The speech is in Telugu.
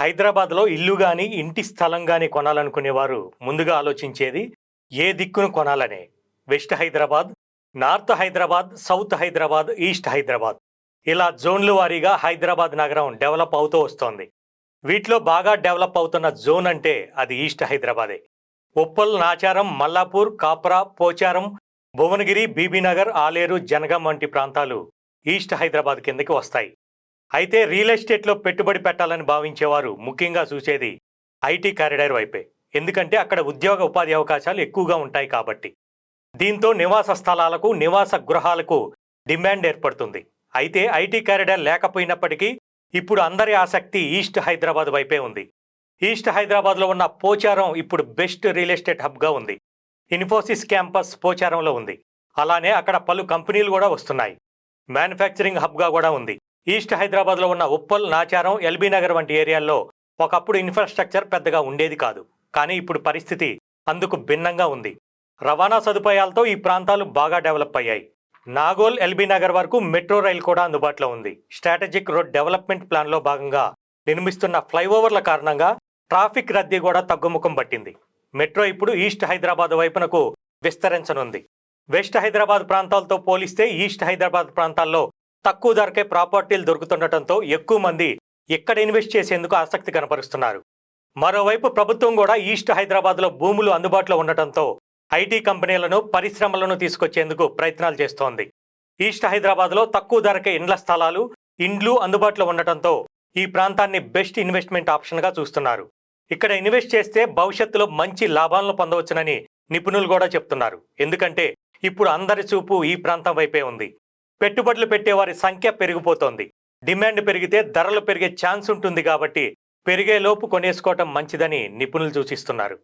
హైదరాబాద్లో ఇల్లు కానీ ఇంటి స్థలం కానీ కొనాలనుకునేవారు ముందుగా ఆలోచించేది ఏ దిక్కును కొనాలనే? West Hyderabad north Hyderabad south Hyderabad east Hyderabad. ఇలా జోన్లు వారీగా హైదరాబాద్ నగరం డెవలప్ అవుతూ వస్తోంది. వీటిలో బాగా డెవలప్ అవుతున్న జోన్ అంటే అది ఈస్ట్ హైదరాబాదే. ఉప్పల్ నాచారం మల్లాపూర్ కాప్రా పోచారం భువనగిరి బీబీనగర్ ఆలేరు జనగాం వంటి ప్రాంతాలు ఈస్ట్ హైదరాబాద్ కిందకి వస్తాయి. అయితే రియల్ ఎస్టేట్లో పెట్టుబడి పెట్టాలని భావించేవారు ముఖ్యంగా చూసేది ఐటీ కారిడార్ వైపే. ఎందుకంటే అక్కడ ఉద్యోగ ఉపాధి అవకాశాలు ఎక్కువగా ఉంటాయి కాబట్టి. దీంతో నివాస స్థలాలకు నివాస గృహాలకు డిమాండ్ ఏర్పడుతుంది. అయితే ఐటీ కారిడార్ లేకపోయినప్పటికీ ఇప్పుడు అందరి ఆసక్తి ఈస్ట్ హైదరాబాద్ వైపే ఉంది. ఈస్ట్ హైదరాబాద్లో ఉన్న పోచారం ఇప్పుడు బెస్ట్ రియల్ ఎస్టేట్ హబ్గా ఉంది. ఇన్ఫోసిస్ క్యాంపస్ పోచారంలో ఉంది. అలానే అక్కడ పలు కంపెనీలు కూడా వస్తున్నాయి. మ్యానుఫ్యాక్చరింగ్ హబ్గా కూడా ఉంది. ఈస్ట్ హైదరాబాద్లో ఉన్న ఉప్పల్ నాచారం ఎల్బీ నగర్ వంటి ఏరియాల్లో ఒకప్పుడు ఇన్ఫ్రాస్ట్రక్చర్ పెద్దగా ఉండేది కాదు. కానీ ఇప్పుడు పరిస్థితి అందుకు భిన్నంగా ఉంది. రవాణా సదుపాయాలతో ఈ ప్రాంతాలు బాగా డెవలప్ అయ్యాయి. నాగోల్ ఎల్బీ నగర్ వరకు మెట్రో రైలు కూడా అందుబాటులో ఉంది. స్ట్రాటజిక్ రోడ్ డెవలప్మెంట్ ప్లాన్లో భాగంగా నిర్మిస్తున్న ఫ్లైఓవర్ల కారణంగా ట్రాఫిక్ రద్దీ కూడా తగ్గుముఖం పట్టింది. మెట్రో ఇప్పుడు ఈస్ట్ హైదరాబాద్ వైపునకు విస్తరించనుంది. వెస్ట్ హైదరాబాద్ ప్రాంతాలతో పోలిస్తే ఈస్ట్ హైదరాబాద్ ప్రాంతాల్లో తక్కువ ధరకే ప్రాపర్టీలు దొరుకుతుండటంతో ఎక్కువ మంది ఇక్కడ ఇన్వెస్ట్ చేసేందుకు ఆసక్తి కనపరుస్తున్నారు. మరోవైపు ప్రభుత్వం కూడా ఈస్ట్ హైదరాబాద్లో భూములు అందుబాటులో ఉండటంతో ఐటీ కంపెనీలను పరిశ్రమలను తీసుకొచ్చేందుకు ప్రయత్నాలు చేస్తోంది. ఈస్ట్ హైదరాబాద్లో తక్కువ ధరకే ఇండ్ల స్థలాలు ఇండ్లు అందుబాటులో ఉండటంతో ఈ ప్రాంతాన్ని బెస్ట్ ఇన్వెస్ట్మెంట్ ఆప్షన్గా చూస్తున్నారు. ఇక్కడ ఇన్వెస్ట్ చేస్తే భవిష్యత్తులో మంచి లాభాలను పొందవచ్చునని నిపుణులు కూడా చెప్తున్నారు. ఎందుకంటే ఇప్పుడు అందరి చూపు ఈ ప్రాంతం వైపే ఉంది. పెట్టుబడులు పెట్టేవారి సంఖ్య పెరిగిపోతోంది. డిమాండ్ పెరిగితే ధరలు పెరిగే ఛాన్స్ ఉంటుంది కాబట్టి పెరిగే లోపు కొనేసుకోవటం మంచిదని నిపుణులు సూచిస్తున్నారు.